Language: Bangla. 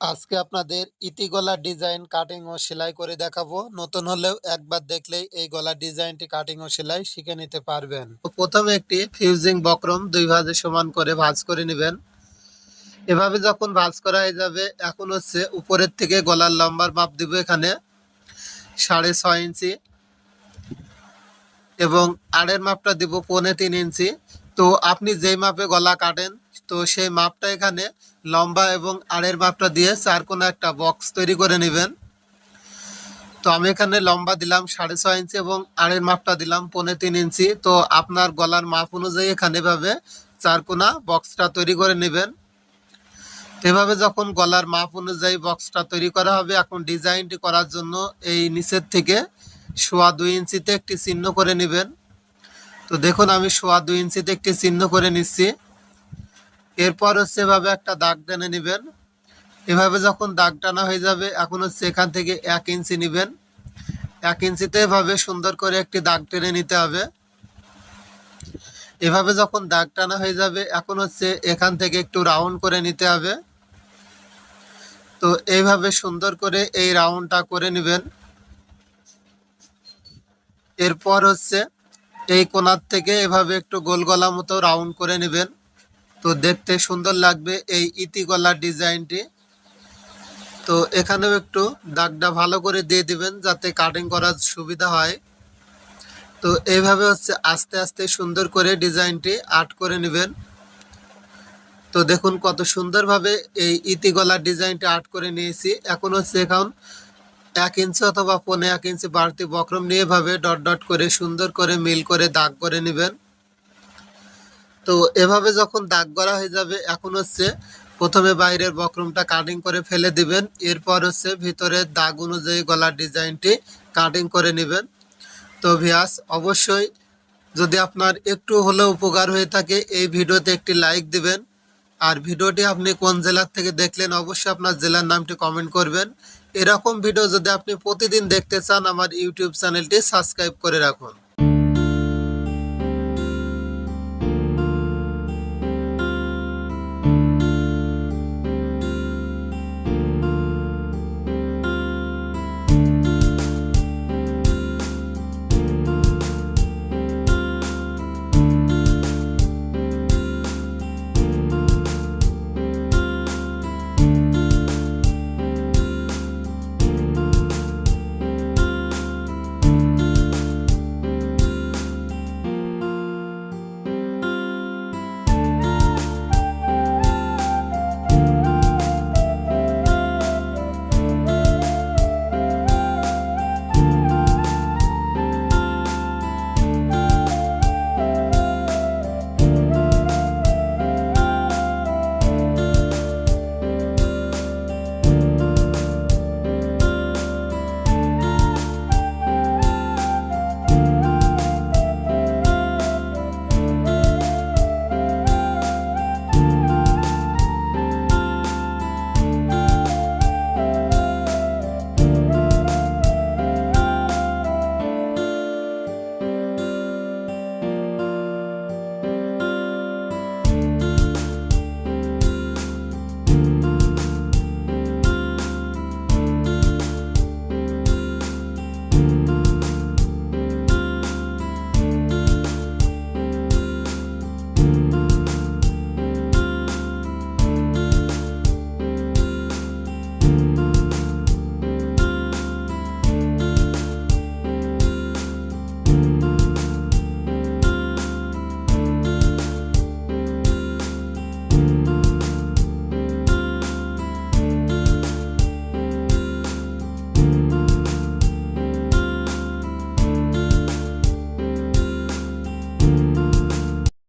আজকে আপনাদের ইতি গলার ডিজাইন কাটিং ও সেলাই করে দেখাবো। নতুন হলেও একবার দেখলেই এই গলার ডিজাইনটি কাটিং ও সেলাই শিখে নিতে পারবেন। প্রথমে একটি ফিউজিং বক্রম দুই ভাজে সমান করে ভাজ করে নেবেন। এভাবে যখন ভাজ করা হয়ে যাবে, এখন হচ্ছে উপরের থেকে গলার লম্বার মাপ দিব এখানে। সাড়ে ছয় ইঞ্চি এবং আড়ের মাপটা দিব পৌনে তিন ইঞ্চি। তো আপনি যেই মাপে গলা কাটেন, তো সেই মাপটা এখানে লম্বা এবং আড়ের মাপটা দিয়ে চার কোনো একটা বক্স তৈরি করে নেবেন। তো আমি এখানে লম্বা দিলাম সাড়ে ছয় ইঞ্চি এবং আড়ের মাপটা দিলাম পনে তিন ইঞ্চি। তো আপনার গলার মাপ অনুযায়ী এখানে ভাবে চার কোনা বক্সটা তৈরি করে নেবেন। এভাবে যখন গলার মাপ অনুযায়ী বক্সটা তৈরি করা হবে, এখন ডিজাইনটি করার জন্য এই নিচের থেকে সোয়া দুই ইঞ্চিতে একটি চিহ্ন করে নেবেন। তো দেখুন, আমি সোয়া দুই ইঞ্চিতে একটি চিহ্ন করে নিচ্ছি। এরপর হচ্ছে এভাবে একটা দাগ টেনে নেবেন। এভাবে যখন দাগ টানা হয়ে যাবে, এখন হচ্ছে এখান থেকে এক ইঞ্চি নেবেন। এক ইঞ্চিতে এভাবে সুন্দর করে একটি দাগ টেনে নিতে হবে। এভাবে যখন দাগ টানা হয়ে যাবে, এখন হচ্ছে এখান থেকে একটু রাউন্ড করে নিতে হবে। তো এইভাবে সুন্দর করে এই রাউন্ডটা করে নেবেন। এরপর হচ্ছে এই কোনার থেকে এভাবে একটু গোল গলা মতো রাউন্ড করে নেবেন। তো দেখতে সুন্দর লাগবে এই ইতি গলার ডিজাইনটি। তো এখানেও একটু দাগটা ভালো করে দিয়ে দিবেন যাতে কাটিং করার সুবিধা হয়। তো এইভাবে হচ্ছে আস্তে আস্তে সুন্দর করে ডিজাইনটি আর্ট করে নেবেন। তো দেখুন কত সুন্দরভাবে এই ইতি গলার ডিজাইনটি আর্ট করে নিয়েছি। এখন হচ্ছে এখন এক ইঞ্চি অথবা পনে এক ইঞ্চি বাড়তি বক্রম নিয়ে এভাবে ডট ডট করে, সুন্দর করে মিল করে দাগ করে নেবেন। তো এভাবে যখন দাগ করা হয়ে যাবে, এখন হচ্ছে প্রথমে বাইরের বক্রমটা কাটিং করে ফেলে দিবেন। এরপর হচ্ছে ভিতরের দাগ অনুযায়ী গলার ডিজাইনটি কাটিং করে নেবেন। তো ভিয়াস অবশ্যই যদি আপনার একটু হলেও উপকার হয়ে থাকে, এই ভিডিওতে একটি লাইক দিবেন। আর ভিডিওটি আপনি কোন জেলার থেকে দেখলেন, অবশ্যই আপনার জেলার নামটি কমেন্ট করবেন। এরকম ভিডিও যদি আপনি প্রতিদিন দেখতে চান আমার ইউটিউব চ্যানেলটি সাবস্ক্রাইব করে রাখুন।